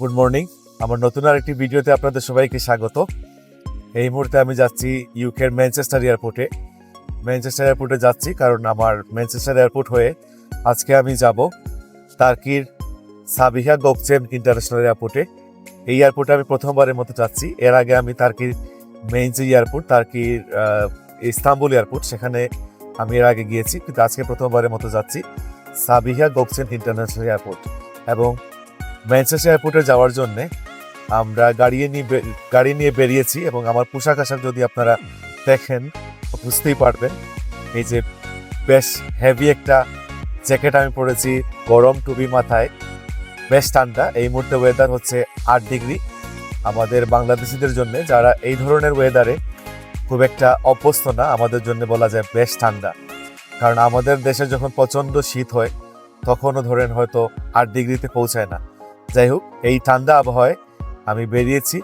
Good morning আমার নতুন আর একটি ভিডিওতে আপনাদের সবাইকে স্বাগত। এই মুহূর্তে আমি যাচ্ছি ইউকের ম্যানচেস্টার এয়ারপোর্টে ম্যানচেস্টার এয়ারপোর্টে যাচ্ছি কারণ আমার ম্যানচেস্টার এয়ারপোর্ট হয়ে আজকে আমি যাব তার্কির সাবিহা গোকচেম ইন্টারন্যাশনাল এয়ারপোর্টে এই এয়ারপোর্টে আমি প্রথমবারের মতো যাচ্ছি। এর আগে আমি তার্কির মেইন যে এয়ারপোর্ট তার্কির ইস্তাম্বুল এয়ারপোর্ট সেখানে আমি এর আগে গিয়েছি। কিন্তু আজকে প্রথমবারের মতো যাচ্ছি সাবিহা গোকচেন ইন্টারন্যাশনাল এয়ারপোর্ট এবং ম্যানচেস্টার এয়ারপোর্টে যাওয়ার জন্য আমরা গাড়ি নিয়ে গাড়ি নিয়ে বেরিয়েছি এবং আমার পোশাক আশাক যদি আপনারা দেখেন, বুঝতেই পারবেন। এই যে বেশ হেভি একটা জ্যাকেট আমি পরেছি, গরম টুপি মাথায়, বেশ ঠান্ডা। এই মুহূর্তে ওয়েদার হচ্ছে আট ডিগ্রি। আমাদের বাংলাদেশিদের জন্য যারা এই ধরনের ওয়েদারে খুব একটা অভ্যস্ত না, আমাদের জন্য বলা যায় বেশ ঠান্ডা। কারণ আমাদের দেশে যখন প্রচণ্ড শীত হয়, তখনও ধরেন হয়তো আট ডিগ্রিতে পৌঁছায় না। যাই হোক, এই ঠান্ডা আবহাওয়ায় আমি বেরিয়েছি।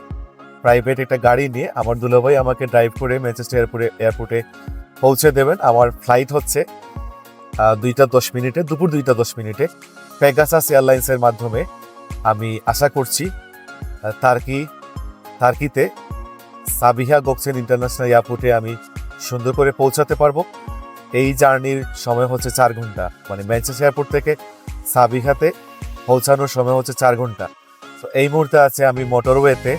প্রাইভেট একটা গাড়ি নিয়ে আমার দুলাভাই আমাকে ড্রাইভ করে ম্যানচেস্টার এয়ারপোর্টে এয়ারপোর্টে পৌঁছে দেবেন। আমার ফ্লাইট হচ্ছে দুইটা দশ মিনিটে, দুপুর দুইটা দশ মিনিটে। পেগাসাস এয়ারলাইন্সের মাধ্যমে আমি আশা করছি তার্কি তার্কিতে সাবিহা গোকসেন ইন্টারন্যাশনাল এয়ারপোর্টে আমি সুন্দর করে পৌঁছাতে পারব। এই জার্নির সময় হচ্ছে চার ঘণ্টা। মানে ম্যানচেস্টার এয়ারপোর্ট থেকে সাবিহাতে পৌঁছানোর সময় হচ্ছে চার ঘণ্টা। তো এই মুহূর্তে আছে আমি মোটরওয়েতে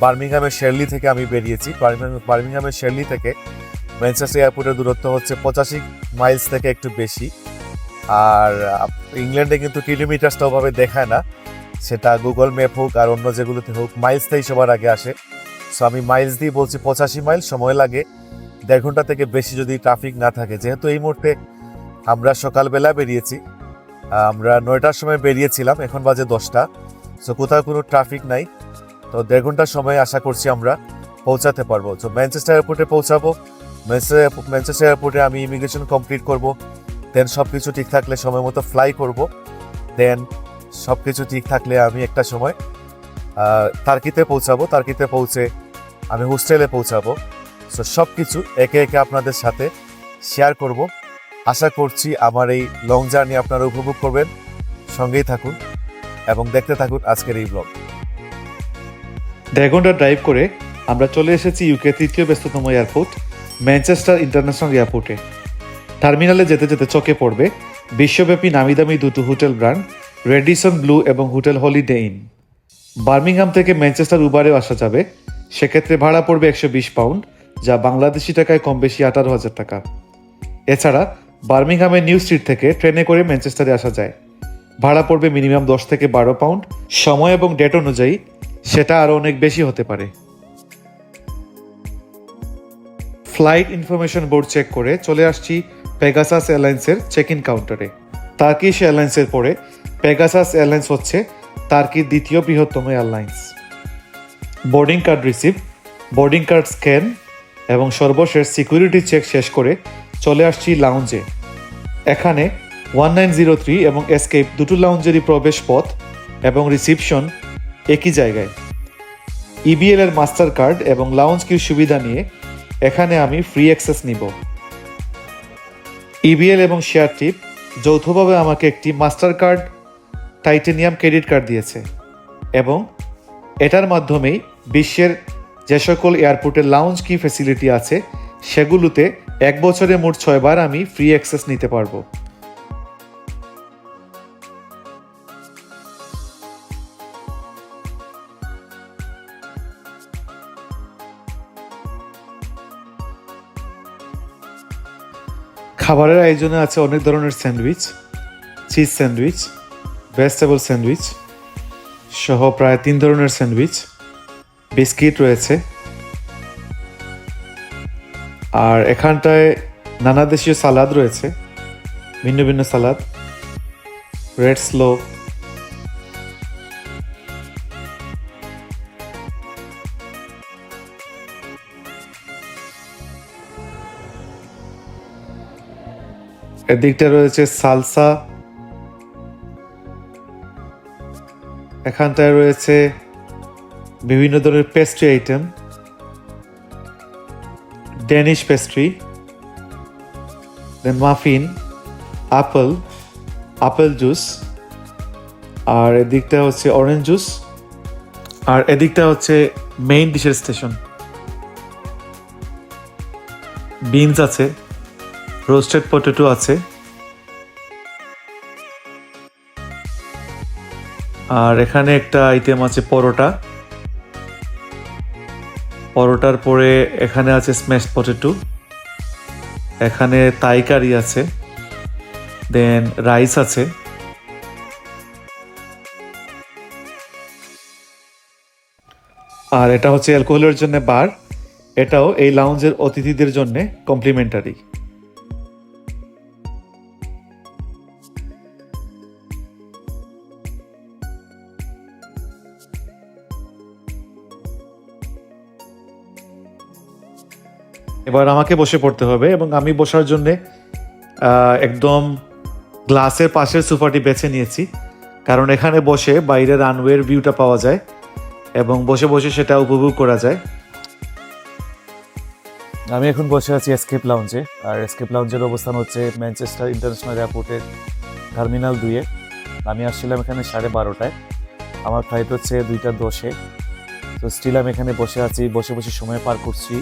বার্মিংহামের শেরলি থেকে আমি বেরিয়েছি। বার্মিংহাম- বার্মিংহামের শেরলি থেকে ম্যানচেস্টার এয়ারপোর্টের দূরত্ব হচ্ছে পঁচাশি মাইলস থেকে একটু বেশি। আর ইংল্যান্ডে কিন্তু কিলোমিটারসটা ওভাবে দেখায় না। সেটা গুগল ম্যাপ হোক আর অন্য যেগুলোতে হোক মাইলসটাই সবার আগে আসে। সো আমি মাইলস দিয়ে বলছি পঁচাশি মাইল সময় লাগে। দেড় ঘণ্টা থেকে বেশি যদি ট্রাফিক না থাকে। যেহেতু এই মুহূর্তে আমরা সকালবেলা বেরিয়েছি আমরা নয়টার সময় বেরিয়েছিলাম, এখন বাজে দশটা। সো কোথাও কোনো ট্রাফিক নাই। তো দেড় ঘণ্টার সময় আশা করছি আমরা পৌঁছাতে পারব। তো ম্যানচেস্টার এয়ারপোর্টে পৌঁছাবো। ম্যানচেস্টার ম্যানচেস্টার এয়ারপোর্টে আমি ইমিগ্রেশন কমপ্লিট করব। দেন সব কিছু ঠিক থাকলে সময় মতো ফ্লাই করব। দেন সব কিছু ঠিক থাকলে আমি একটা সময় তার্কিতে পৌঁছাবো। তার্কিতে পৌঁছে আমি হোস্টেলে পৌঁছাবো। সো সব কিছু একে একে আপনাদের সাথে শেয়ার করব। আশা করছি আমার এই লং জার্নি আপনারা উপভোগ করবেন। সঙ্গেই থাকুন এবং দেখতে থাকুন আজকের এই ব্লগ দেড় ঘণ্টা ড্রাইভ করে আমরা চলে এসেছি ইউকে তৃতীয় ব্যস্ততম এয়ারপোর্ট ম্যানচেস্টার ইন্টারন্যাশনাল এয়ারপোর্টে টার্মিনালে যেতে যেতে চোখে পড়বে বিশ্বব্যাপী নামি দামি দুটো হোটেল ব্র্যান্ড রেডিসন ব্লু এবং হোটেল হলিডে ইন বার্মিংহাম থেকে ম্যানচেস্টার উবারেও আসা যাবে, সেক্ষেত্রে ভাড়া পড়বে একশো বিশ পাউন্ড যা বাংলাদেশি টাকায় কম বেশি আঠারো হাজার টাকা। এছাড়া বার্মিংহামের নিউ স্ট্রিট থেকে ট্রেনে করে ম্যানচেস্টারে আসা যায়। ভাড়া পড়বে মিনিমাম দশ থেকে বারো পাউন্ড। সময় এবং ডেট অনুযায়ী সেটা আরও অনেক বেশি হতে পারে। ফ্লাইট ইনফরমেশন বোর্ড চেক করে চলে আসছি পেগাসাস এয়ারলাইন্সের চেক ইন কাউন্টারে। তার্কিশ এয়ারলাইন্সের পরে পেগাসাস এয়ারলাইন্স হচ্ছে তার্কির দ্বিতীয় বৃহত্তম airlines. Boarding card receive, boarding card scan এবং সর্বশেষ সিকিউরিটি চেক শেষ করে চলে আসছি লাউঞ্জে এখানে ওয়ান নাইন জিরো থ্রি এবং এসকেপ দুটো লাউঞ্জেরই প্রবেশ পথ এবং রিসিপশন একই জায়গায়। ইবিএল এর মাস্টার কার্ড এবং লাউঞ্জ কিউ সুবিধা নিয়ে এখানে আমি ফ্রি অ্যাক্সেস নিব। ইবিএল এবং শেয়ার টিপ যৌথভাবে আমাকে একটি master card titanium credit card দিয়েছে এবং এটার মাধ্যমেই বিশ্বের যে সকল এয়ারপোর্টের লাউঞ্জ কি ফেসিলিটি আছে, সেগুলোতে এক বছরে মোট ছয়বার আমি ফ্রি অ্যাক্সেস নিতে পারব। খাবারের আয়োজনে আছে অনেক ধরনের sandwich, cheese sandwich, vegetable sandwich, সহ প্রায় তিন ধরনের স্যান্ডউইচ, বিস্কিট রয়েছে। আর এখানটায় নানা দেশীয় সালাদ রয়েছে, ভিন্ন ভিন্ন সালাদ। রেড স্লো এদিকটা রয়েছে সালসা। এখানটায় রয়েছে বিভিন্ন ধরনের pastry item Danish pastry then muffin apple apple juice আর এদিকটা হচ্ছে অরেঞ্জ জুস আর এদিকটা হচ্ছে মেইন ডিশের স্টেশন বিনস আছে রোস্টেড পটেটো আছে, আর এখানে একটা আইটেম আছে পরোটা। পরোটার পরে এখানে আছে স্ম্যাশ পটেটো এখানে তাই কারি আছে দেন রাইস আছে। আর এটা হচ্ছে অ্যালকোহলের জন্য বার এটাও এই লাউঞ্জের অতিথিদের জন্য কমপ্লিমেন্টারি এবার আমাকে বসে পড়তে হবে এবং আমি বসার জন্যে একদম গ্লাসের পাশের সোফাটি বেছে নিয়েছি। কারণ এখানে বসে বাইরের রানওয়ের ভিউটা পাওয়া যায় এবং বসে বসে সেটা উপভোগ করা যায়। আমি এখন বসে আছি এসকেপ লাউঞ্জে আর এসকেপ লাউঞ্জের অবস্থান হচ্ছে ম্যানচেস্টার ইন্টারন্যাশনাল এয়ারপোর্টের টার্মিনাল দুইয়ে। আমি আসছিলাম এখানে সাড়ে বারোটায়। আমার ফ্লাইট হচ্ছে দুইটা দশে। তো স্টিল আমি এখানে বসে আছি, বসে বসে সময় পার করছি।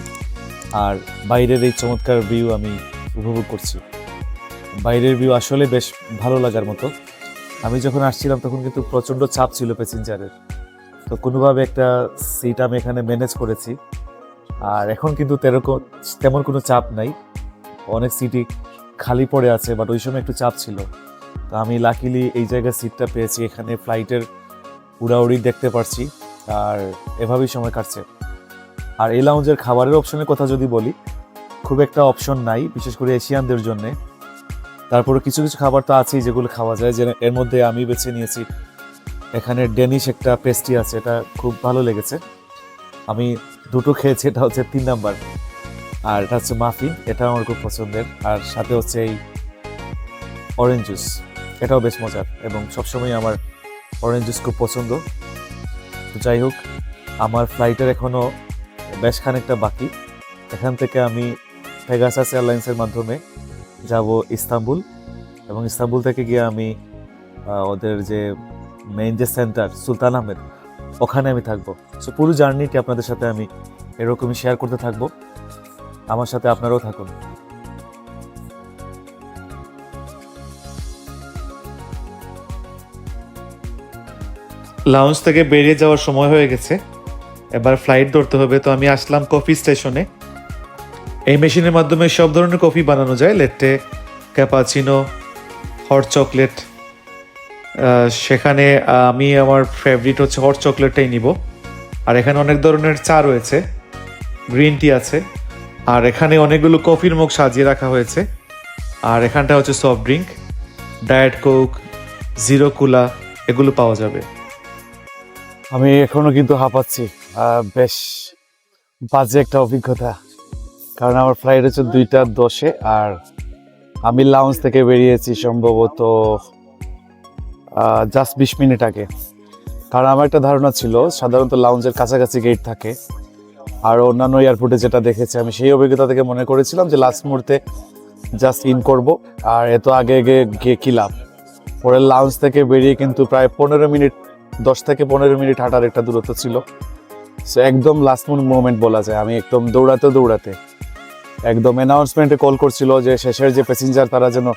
আর বাইরের এই চমৎকার ভিউ আমি উপভোগ করছি। বাইরের ভিউ আসলে বেশ ভালো লাগার মতো। আমি যখন আসছিলাম তখন কিন্তু প্রচণ্ড চাপ ছিল প্যাসেঞ্জারের তো কোনোভাবে একটা সিট আমি এখানে ম্যানেজ করেছি। আর এখন কিন্তু তেরকম তেমন কোনো চাপ নাই। অনেক সিটি খালি পড়ে আছে বাট ওই সময় একটু চাপ ছিল। তো আমি লাকিলি এই জায়গায় সিটটা পেয়েছি। এখানে ফ্লাইটের উড়াউড়ি দেখতে পারছি। আর এভাবেই সময় কাটছে। আর এই লাউঞ্জের খাবারের অপশনের কথা যদি বলি, খুব একটা অপশন নাই, বিশেষ করে এশিয়ানদের জন্যে। তারপরে কিছু কিছু খাবার তো আছেই যেগুলো খাওয়া যায়, যে এর মধ্যে আমি বেছে নিয়েছি। এখানে ডেনিশ একটা পেস্ট্রি আছে, এটা খুব ভালো লেগেছে। আমি দুটো খেয়েছি, এটা হচ্ছে তিন নাম্বার। আর এটা হচ্ছে মাফিন এটা আমার খুব পছন্দের। আর সাথে হচ্ছে এই অরেঞ্জ জুস এটাও বেশ মজার এবং সবসময় আমার অরেঞ্জ জুস খুব পছন্দ। তো যাই হোক, আমার ফ্লাইটের এখনও বেশ খানিকটা বাকি। এখান থেকে আমি পেগাসাস এয়ারলাইন্সের মাধ্যমে যাব ইস্তাম্বুল এবং ইস্তাম্বুল থেকে গিয়ে আমি ওদের যে মেইন যে সেন্টার সুলতান আহমেদ, ওখানে আমি থাকব। সো পুরো জার্নিটি আপনাদের সাথে আমি এরকমই শেয়ার করতে থাকব। আমার সাথে আপনারাও থাকুন। লাউঞ্জ থেকে বেরিয়ে যাওয়ার সময় হয়ে গেছে। এবার ফ্লাইট ধরতে হবে, তো আমি আসলাম কফি স্টেশনে এই মেশিনের মাধ্যমে সব ধরনের কফি বানানো যায় লেটে ক্যাপাচিনো হট চকলেট সেখানে আমি আমার ফেভারিট হচ্ছে হট চকলেটটাই নিব। আর এখানে অনেক ধরনের চা রয়েছে গ্রিন টি আছে। আর এখানে অনেকগুলো কফির মুখ সাজিয়ে রাখা হয়েছে। আর এখানটা হচ্ছে soft drink diet Coke zero cola এগুলো পাওয়া যাবে। আমি এখনও কিন্তু হাঁপাচ্ছি। বেশ বাজে একটা অভিজ্ঞতা। কারণ আমার ফ্লাইট হচ্ছে দুইটা দশে আর আমি লাউঞ্জ থেকে বেরিয়েছি সম্ভবত জাস্ট বিশ মিনিট আগে। কারণ আমার একটা ধারণা ছিল, সাধারণত লাউঞ্জের কাছাকাছি গেট থাকে। আর অন্যান্য এয়ারপোর্টে যেটা দেখেছি, আমি সেই অভিজ্ঞতা থেকে মনে করেছিলাম যে লাস্ট মুহূর্তে জাস্ট ইন করব। আর এত আগে আগে গিয়ে কি লাভ পরে লাউঞ্জ থেকে বেরিয়ে কিন্তু প্রায় পনেরো মিনিট, দশ থেকে পনেরো মিনিট হাঁটার একটা দূরত্ব ছিল। সো একদম লাস্ট মোমেন্ট বলা যায়। আমি একদম দৌড়াতে দৌড়াতে একদম অ্যানাউন্সমেন্টে কল করছিল যে শেষের যে প্যাসেঞ্জার তারা যেন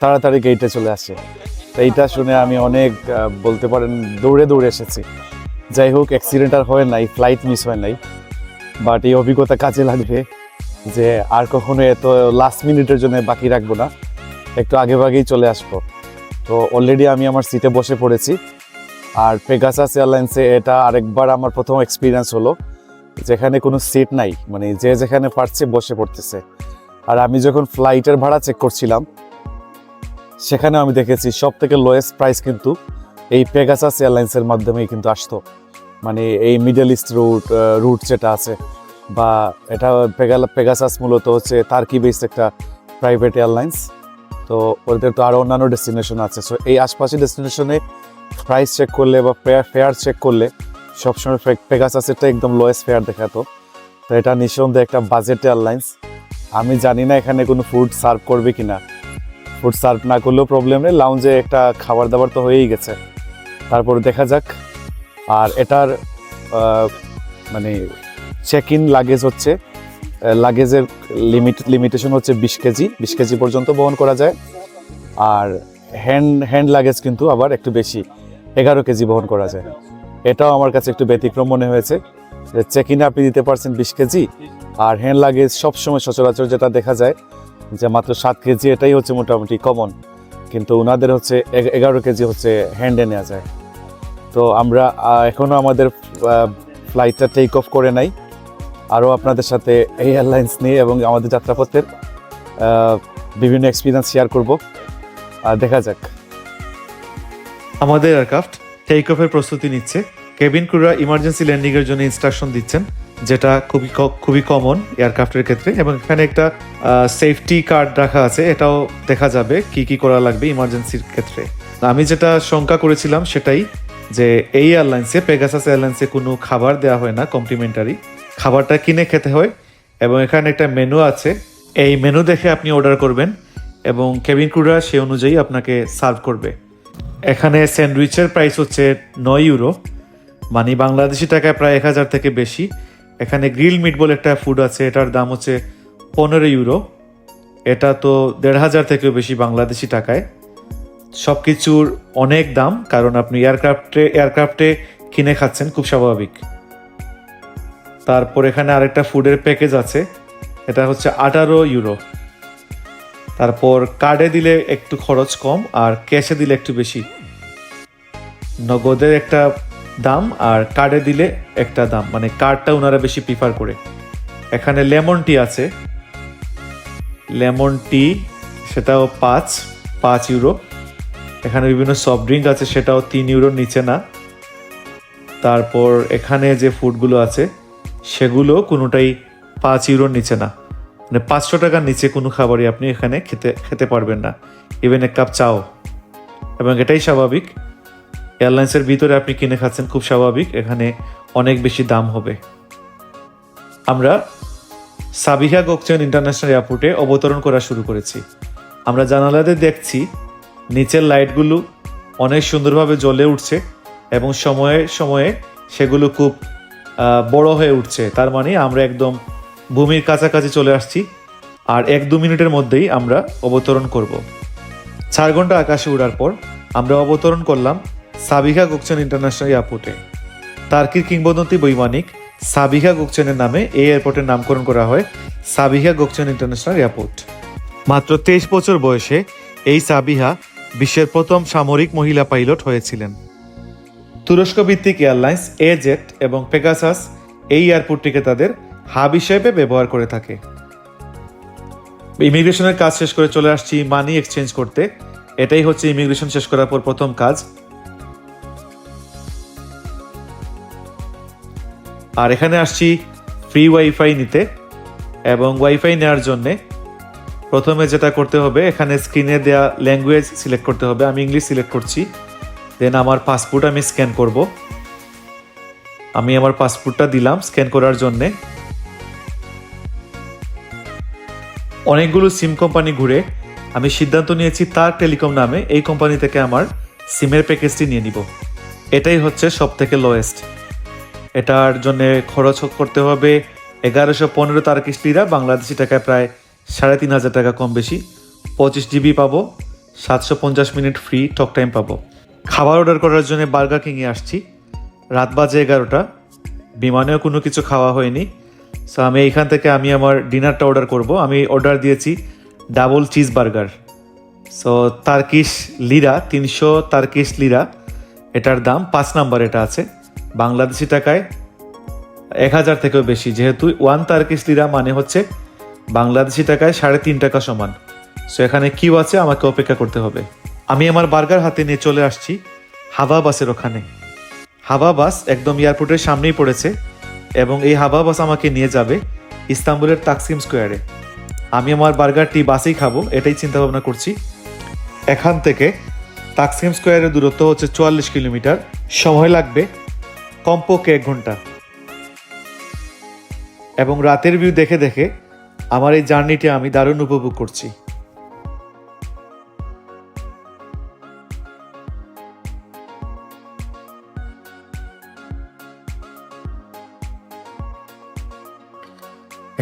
তাড়াতাড়ি গেটে চলে আসে। তো এইটা শুনে আমি অনেক বলতে পারেন দৌড়ে দৌড়ে এসেছি। যাই হোক অ্যাক্সিডেন্ট আর হয় নাই ফ্লাইট মিস হয় নাই। বাট এই অভিজ্ঞতা কাজে লাগবে যে আর কখনো এত লাস্ট মিনিটের জন্য বাকি রাখব না। একটু আগে ভাগেই চলে আসব। তো অলরেডি আমি আমার সিটে বসে পড়েছি। আর পেগাসাস এয়ারলাইন্সে এটা আরেকবার আমার প্রথম এক্সপিরিয়েন্স হলো, যেখানে কোনো সিট নাই মানে যে যেখানে পারছে বসে পড়তেছে। আর আমি যখন ফ্লাইটের ভাড়া চেক করছিলাম সেখানে আমি দেখেছি সব থেকে লোয়েস্ট প্রাইস কিন্তু এই পেগাসাস এয়ারলাইন্সের মাধ্যমেই কিন্তু আসতো। মানে এই মিডল ইস্ট রুট রুট যেটা আছে, বা এটা পেগাসাস মূলত হচ্ছে তার্কি বেসড একটা প্রাইভেট এয়ারলাইন্স তো ওদের তো আরও অন্যান্য ডেস্টিনেশন আছে। সো এই আশপাশের ডেস্টিনেশনে প্রাইস চেক করলে বা ফেয়ার ফেয়ার চেক করলে সবসময় পেগাসাসেরটা একদম লোয়েস্ট ফেয়ার দেখাতো। তো এটা নিঃসন্দেহে একটা বাজেট এয়ারলাইন্স আমি জানি না এখানে কোনো ফুড সার্ভ করবে কি না ফুড সার্ভ না করলেও প্রবলেম নেই। লাউঞ্জে একটা খাবার দাবার তো হয়েই গেছে। তারপর দেখা যাক। আর এটার মানে চেক ইন লাগেজ হচ্ছে লাগেজের লিমিট লিমিটেশন হচ্ছে বিশ কেজি। বিশ কেজি পর্যন্ত বহন করা যায়। আর হ্যান্ড হ্যান্ড লাগেজ কিন্তু আবার একটু বেশি। এগারো কেজি বহন করা যায়। এটাও আমার কাছে একটু ব্যতিক্রম মনে হয়েছে যে চেক ইন আপনি দিতে পারছেন বিশ কেজি আর হ্যান্ড লাগেজ সবসময় সচরাচর যেটা দেখা যায় যে মাত্র সাত কেজি, এটাই হচ্ছে মোটামুটি কমন কিন্তু ওনাদের হচ্ছে এগ- এগারো কেজি হচ্ছে হ্যান্ডে নেওয়া যায়। তো আমরা এখনও আমাদের ফ্লাইটটা টেক অফ করে নাই। আরও আপনাদের সাথে এই এয়ারলাইন্স নিয়ে এবং আমাদের যাত্রাপথের বিভিন্ন এক্সপিরিয়েন্স শেয়ার করব। দেখা যাক। আমাদের এয়ারক্রাফট টেক অফের প্রস্তুতি নিচ্ছে। কেবিন ক্রুরা ইমার্জেন্সি ল্যান্ডিং এর জন্য ইনস্ট্রাকশন দিচ্ছেন, যেটা খুবই খুবই কমন এয়ারক্রাফটের ক্ষেত্রে। এবং এখানে একটা সেফটি কার্ড রাখা আছে, এটাও দেখা যাবে কি কি করা লাগবে ইমার্জেন্সির ক্ষেত্রে। আমি যেটা শঙ্কা করেছিলাম সেটাই যে এই এয়ারলাইন্সে পেগাসাস এয়ারলাইন্সে কোনো খাবার দেওয়া হয় না কমপ্লিমেন্টারি খাবারটা কিনে খেতে হয়, এবং এখানে একটা মেনু আছে। এই মেনু দেখে আপনি অর্ডার করবেন। এবং কেবিন ক্রুরা সে অনুযায়ী আপনাকে সার্ভ করবে। এখানে স্যান্ডউইচের প্রাইস হচ্ছে নয় ইউরো মানে বাংলাদেশি টাকায় প্রায় এক হাজার থেকে বেশি। এখানে গ্রিল মিট বলে একটা ফুড আছে, এটার দাম হচ্ছে পনেরো ইউরো এটা তো দেড় হাজার থেকেও বেশি বাংলাদেশি টাকায়। সব কিছুর অনেক দাম, কারণ আপনি এয়ারক্রাফটে এয়ারক্রাফটে কিনে খাচ্ছেন, খুব স্বাভাবিক। তারপর এখানে আরেকটা ফুডের প্যাকেজ আছে। এটা হচ্ছে আঠারো ইউরো তারপর কার্ডে দিলে একটু খরচ কম আর ক্যাশে দিলে একটু বেশি। নগদের একটা দাম আর কার্ডে দিলে একটা দাম মানে কার্ডটা ওনারা বেশি প্রিফার করে। এখানে লেমন টি আছে। লেমন টি, সেটাও পাঁচ পাঁচ ইউরো। এখানে বিভিন্ন সফট ড্রিঙ্ক আছে, সেটাও তিন ইউরোর নিচে না। তারপর এখানে যে ফুডগুলো আছে, সেগুলো কোনোটাই পাঁচ ইউরোর নিচে না। মানে পাঁচশো টাকার নিচে কোনো খাবারই আপনি এখানে খেতে খেতে পারবেন না। ইভেন এক কাপ চাও। এবং এটাই স্বাভাবিক। এয়ারলাইন্সের ভিতরে আপনি কিনে খাচ্ছেন, খুব স্বাভাবিক। এখানে অনেক বেশি দাম হবে। আমরা সাবিহা গোকচেন ইন্টারন্যাশনাল এয়ারপোর্টে অবতরণ করা শুরু করেছি। আমরা জানালাতে দেখছি, নিচের লাইটগুলো অনেক সুন্দরভাবে জ্বলে উঠছে এবং সময়ে সময়ে সেগুলো খুব বড় হয়ে উঠছে। তার মানে আমরা একদম ভূমির কাছাকাছি চলে আসছি আর এক দু মিনিটের মধ্যেই আমরা অবতরণ করব। চার ঘণ্টা আকাশে উড়ার পর আমরা অবতরণ করলাম সাবিহা গোকচেন ইন্টারন্যাশনাল এয়ারপোর্টে। তার্কির কিংবদন্তি বৈমানিক সাবিহা গোকচেনের নামে এই এয়ারপোর্টের নামকরণ করা হয় সাবিহা গোকচেন ইন্টারন্যাশনাল এয়ারপোর্ট। মাত্র তেইশ বছর বয়সে এই সাবিহা বিশ্বের প্রথম সামরিক মহিলা পাইলট হয়েছিলেন। তুরস্ক ভিত্তিক এয়ারলাইন্স এজেট এবং পেগাসাস এই এয়ারপোর্টটিকে তাদের হাব হিসেবে ব্যবহার করে থাকে। ইমিগ্রেশনের কাজ শেষ করে চলে আসছি মানি এক্সচেঞ্জ করতে। এটাই হচ্ছে ইমিগ্রেশন শেষ করার পর প্রথম কাজ। আর এখানে আসছি ফ্রি ওয়াইফাই নিতে এবং ওয়াইফাই নেওয়ার জন্যে প্রথমে যেটা করতে হবে, এখানে স্ক্রিনে দেয়া ল্যাঙ্গুয়েজ সিলেক্ট করতে হবে। আমি ইংলিশ সিলেক্ট করছি। দেন আমার পাসপোর্ট আমি স্ক্যান করব। আমি আমার পাসপোর্টটা দিলাম স্ক্যান করার জন্যে। অনেকগুলো সিম কোম্পানি ঘুরে আমি সিদ্ধান্ত নিয়েছি তার টেলিকম নামে এই কোম্পানি থেকে আমার সিমের প্যাকেজটি নিয়ে নিব। এটাই হচ্ছে সব থেকে লোয়েস্ট এটার জন্য খরচ করতে হবে এগারোশো পনেরো তারকিশ লিরা বাংলাদেশি টাকায় প্রায় সাড়ে তিন হাজার টাকা কম বেশি পঁচিশ জিবি পাবো, সাতশো পঞ্চাশ মিনিট ফ্রি টক টাইম পাবো। খাবার অর্ডার করার জন্য বার্গার কিংয়ে আসছি। রাত বাজে এগারোটা। বিমানেও কোনো কিছু খাওয়া হয়নি। সো আমি এইখান থেকে আমি আমার ডিনারটা অর্ডার করব। আমি অর্ডার দিয়েছি double cheese burger so Turkish lira তিনশো তার্কিশ লিরা এটার দাম পাঁচ নাম্বার এটা আছে। বাংলাদেশি টাকায় এক হাজার থেকেও বেশি। যেহেতু ওয়ান তার্কিশ লিরা মানে হচ্ছে বাংলাদেশি টাকায় সাড়ে তিন টাকা সমান। সো এখানে কিউ আছে, আমাকে অপেক্ষা করতে হবে। আমি আমার বার্গার হাতে নিয়ে চলে আসছি হাভা বাসের ওখানে। হাভা বাস একদম এয়ারপোর্টের সামনেই পড়েছে। এবং এই হাবা বাস আমাকে নিয়ে যাবে ইস্তাম্বুলের তাকসিম স্কোয়ারে। আমি আমার বার্গারটি বাসেই খাব, এটাই চিন্তা ভাবনা করছি। এখান থেকে তাকসিম স্কোয়ারের দূরত্ব হচ্ছে চুয়াল্লিশ কিলোমিটার। সময় লাগবে কমপক্ষে এক ঘণ্টা। এবং রাতের ভিউ দেখে দেখে আমার এই জার্নিটি আমি দারুণ উপভোগ করছি।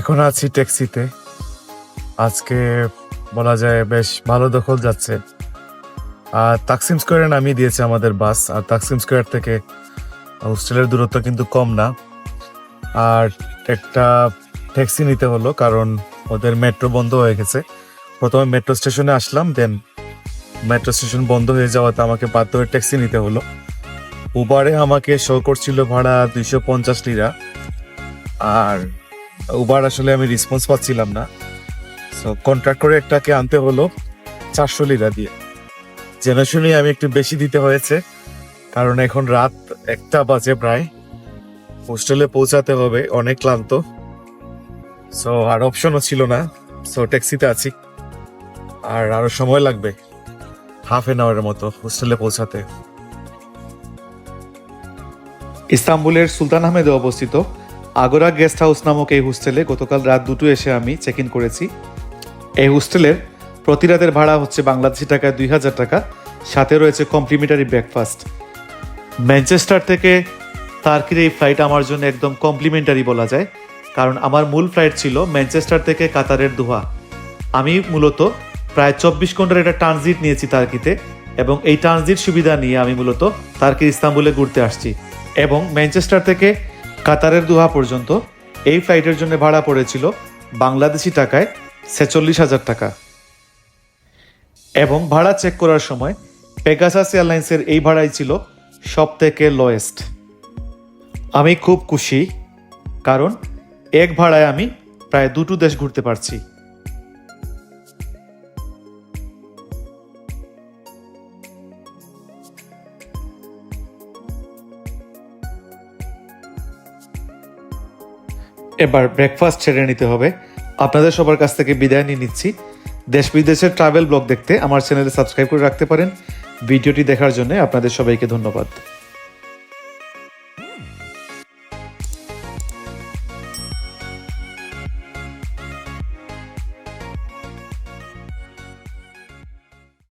এখন আছি ট্যাক্সিতে। আজকে বলা যায় বেশ ভালো দখল যাচ্ছে। আর তাকসিম স্কোয়ারে নামিয়ে দিয়েছে আমাদের বাস। আর তাকসিম স্কোয়ার থেকে হোস্টেলের দূরত্ব কিন্তু কম না। আর একটা ট্যাক্সি নিতে হলো, কারণ ওদের মেট্রো বন্ধ হয়ে গেছে। প্রথমে মেট্রো স্টেশনে আসলাম, দেন মেট্রো স্টেশন বন্ধ হয়ে যাওয়াতে আমাকে বাধ্য হয়ে ট্যাক্সি নিতে হলো। উবারে আমাকে শো করছিল ভাড়া দুইশো পঞ্চাশ লিরা। আর উবার আসলে আমি রেসপন্স পাচ্ছিলাম না। সো কন্ট্রাক্ট করে একটাকে আনতে হলো চারশো লিরা দিয়ে। জেনে শুনি আমি একটু বেশি দিতে হয়েছে, কারণ এখন রাত একটা বাজে প্রায়। হোস্টেলে পৌঁছাতে হবে, অনেক ক্লান্ত। সো আর অপশনও ছিল না। সো ট্যাক্সিতে আছি। আর আরও সময় লাগবে হাফ এন আওয়ারের মতো হোস্টেলে পৌঁছাতে। ইস্তাম্বুলের সুলতান আহমেদে অবস্থিত আগরা গেস্ট হাউস নামক এই হোস্টেলে গতকাল রাত দুটো এসে আমি চেক ইন করেছি। এই হোস্টেলের প্রতি রাতের ভাড়া হচ্ছে বাংলাদেশি টাকায় দুই হাজার টাকা, সাথে রয়েছে কমপ্লিমেন্টারি ব্রেকফাস্ট ম্যানচেস্টার থেকে তার্কির এই ফ্লাইট আমার জন্য একদম কমপ্লিমেন্টারি বলা যায়, কারণ আমার মূল ফ্লাইট ছিল ম্যানচেস্টার থেকে কাতারের দোহা। আমি মূলত প্রায় চব্বিশ ঘণ্টার একটা ট্রানজিট নিয়েছি তার্কিতে এবং এই ট্রানজিট সুবিধা নিয়ে আমি মূলত তার্কির ইস্তাম্বুলে ঘুরতে আসছি। এবং ম্যানচেস্টার থেকে কাতারের দুহা পর্যন্ত এই ফ্লাইটের জন্য ভাড়া পড়েছিল বাংলাদেশি টাকায় ছেচল্লিশ হাজার টাকা। এবং ভাড়া চেক করার সময় পেগাসাস এয়ারলাইন্সের এই ভাড়াই ছিল সব থেকে লোয়েস্ট আমি খুব খুশি, কারণ এক ভাড়ায় আমি প্রায় দুটো দেশ ঘুরতে পারছি। এবার ব্রেকফাস্ট ছেড়ে নিতে হবে। আপনাদের সবার কাছ থেকে বিদায় নিয়ে নিচ্ছি। দেশ বিদেশের ট্রাভেল ব্লগ দেখতে আমার চ্যানেলে সাবস্ক্রাইব করে রাখতে পারেন। ভিডিওটি দেখার জন্য আপনাদের সবাইকে ধন্যবাদ।